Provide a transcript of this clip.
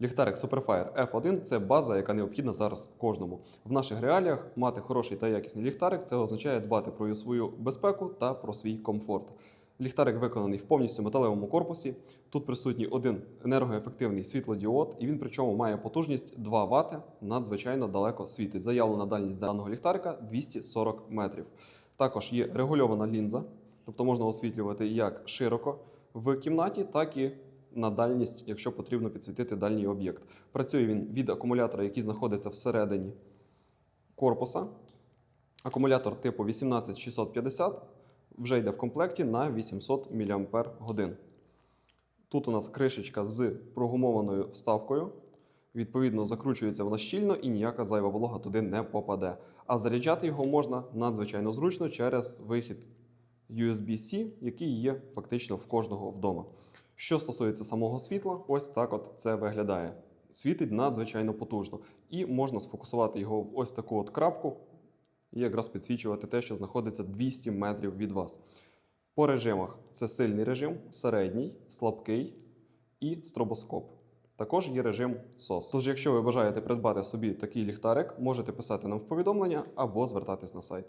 Ліхтарик Superfire F1 це база, яка необхідна зараз кожному. В наших реаліях мати хороший та якісний ліхтарик це означає дбати про свою безпеку та про свій комфорт. Ліхтарик виконаний в повністю металевому корпусі. Тут присутній один енергоефективний світлодіод, і він причому має потужність 2 Вт, надзвичайно далеко світить. Заявлена дальність даного ліхтарика 240 метрів. Також є регульована лінза, тобто можна освітлювати як широко в кімнаті, так і на дальність, якщо потрібно підсвітити дальній об'єкт. Працює він від акумулятора, який знаходиться всередині корпуса. Акумулятор типу 18650 вже йде в комплекті на 800 мАч. Тут у нас кришечка з прогумованою вставкою. Відповідно, закручується вона щільно і ніяка зайва волога туди не попаде. А заряджати його можна надзвичайно зручно через вихід USB-C, який є фактично в кожного вдома. Що стосується самого світла, ось так от це виглядає. Світить надзвичайно потужно, і можна сфокусувати його в ось таку от крапку, і якраз підсвічувати те, що знаходиться 200 метрів від вас. По режимах це сильний режим, середній, слабкий і стробоскоп. Також є режим SOS. Тож, якщо ви бажаєте придбати собі такий ліхтарик, можете писати нам в повідомлення або звертатись на сайт.